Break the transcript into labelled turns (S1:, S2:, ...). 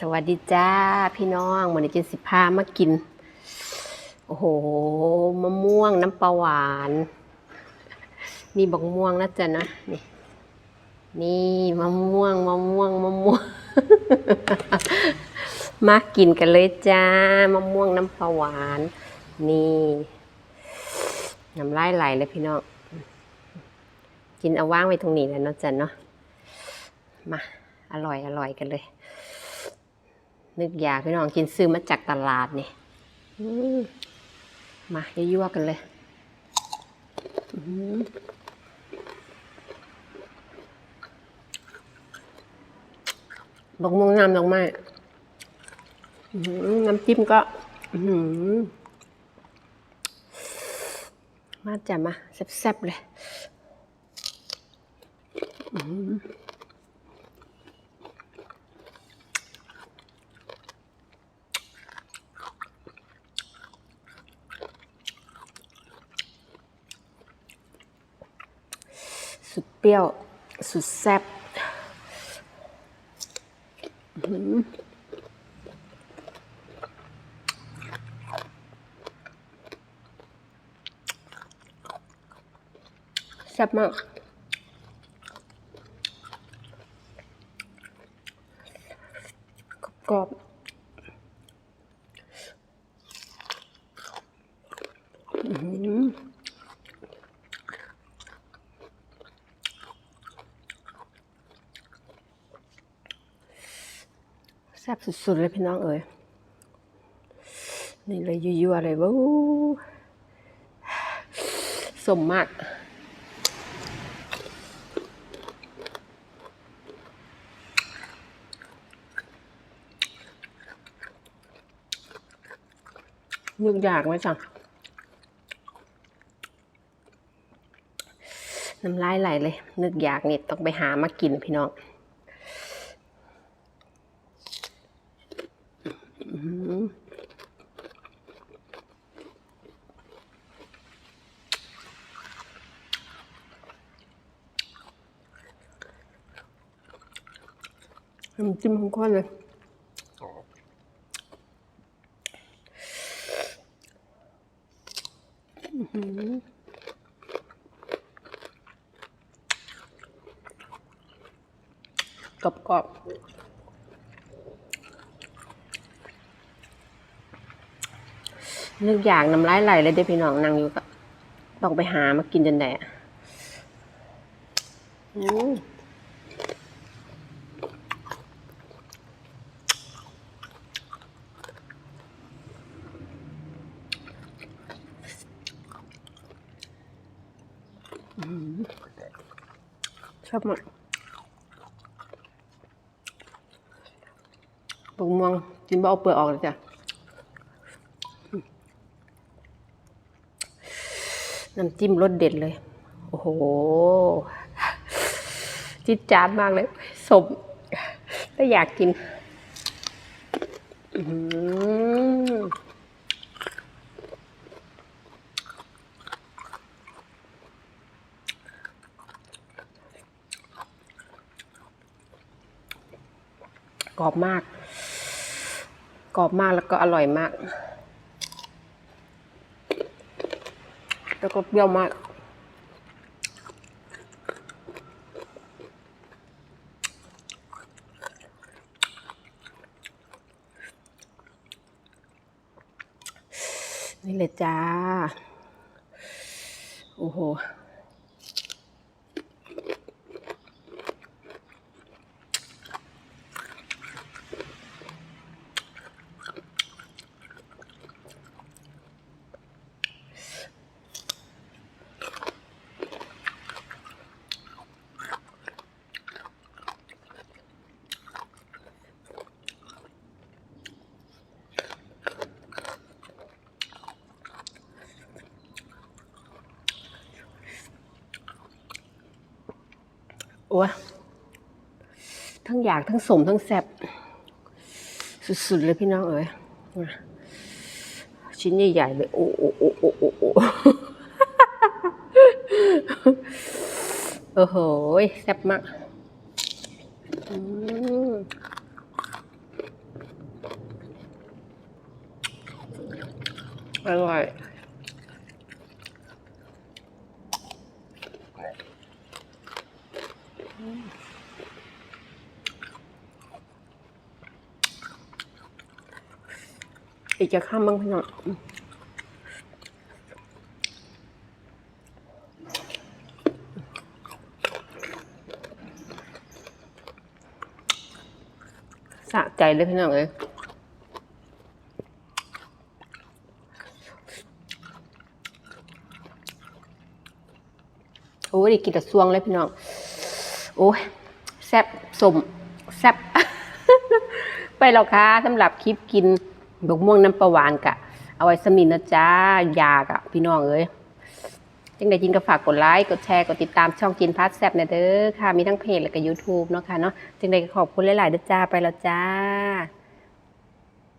S1: สวัสดีจ้าพี่น้องวันนี้กินสิพามากิน โอ้โหมะม่วงน้ำปลาหวาน มีบักม่วงนะจ๊ะนะนี่นี่มะม่วงมะม่วงมะม่วง มากินกันเลยจ้ามะม่วงน้ำปลาหวาน นี่น้ำลายไหลเลยพี่น้องกินเอาว่างไว้ตรงนี้แล้วเนาะจ๊ะเนาะมาอร่อยอร่อยกันเลย นึกอยากพี่น้องกินซื้อมาจากตลาดนี่มายั่วๆกันเลยบอกมงน้ำดอกไม้อื้อหือน้ำจิ้มก็อื้อหือมาจ้ะมาแซ่บๆเลยอื้อหือ สุดเปรี้ยว สุดแซ่บแซ่บมากกรอบๆอื้อหือ แซ่บสุดๆเลยพี่น้องเอ๋ยนี่เลยยั่วๆเลยวู้สมมากนึกอยากไหมจังน้ำลายไหลเลย นึกอยากนี่ต้องไปหามากินพี่น้อง น้ำจิ้มของข้อนเลยกรอบๆ นึกอยากน้ำลายไหลเลยเด้พี่น้องนั่งอยู่ก็ต้องไปหามากินจนแดะอืมชอบมากปกม่วงกินบ่เอาเปลือกออกเลยจ้ะ น้ำจิ้มรสเด็ดเลย โอ้โห จิดจาดมากเลยสมแต่อยากกินกรอบมาก กรอบมากแล้วก็อร่อยมาก แล้วก็เปรี้ยวมาก นี่เลยจ้า โอ้โห อ้วทั้งอยากทั้งสมทั้งแสบสุดๆเลยพี่น้องเอ๋ยชิ้นใหญ่ๆเลยโอ้โอ้โอ้โอ้โอ้โอ้โอหแซบมากอร่อยีจะข้ามบ้างพี่น้องสะใจเลยพี่น้องเลยโอ้ยกินแต่ซวงเลยพี่น้อง โอ้ยแซ่บสมแซ่บไปแล้วค่ะสำหรับคลิปกิน บกม่วงน้ำปลาหวานกะ เอาไว้สำนินนะจ้ายากะ พี่น้องเอ้ยจังได้จินก็ฝากกดไลค์ กดแชร์ กดติดตามช่องจินพัทแซบนะเด้อค่ะ มีทั้งเพจและก็ยูทูบเนาะค่ะเนาะจังได้ขอบคุณหลายๆเด้อจ้าไปแล้วจ้า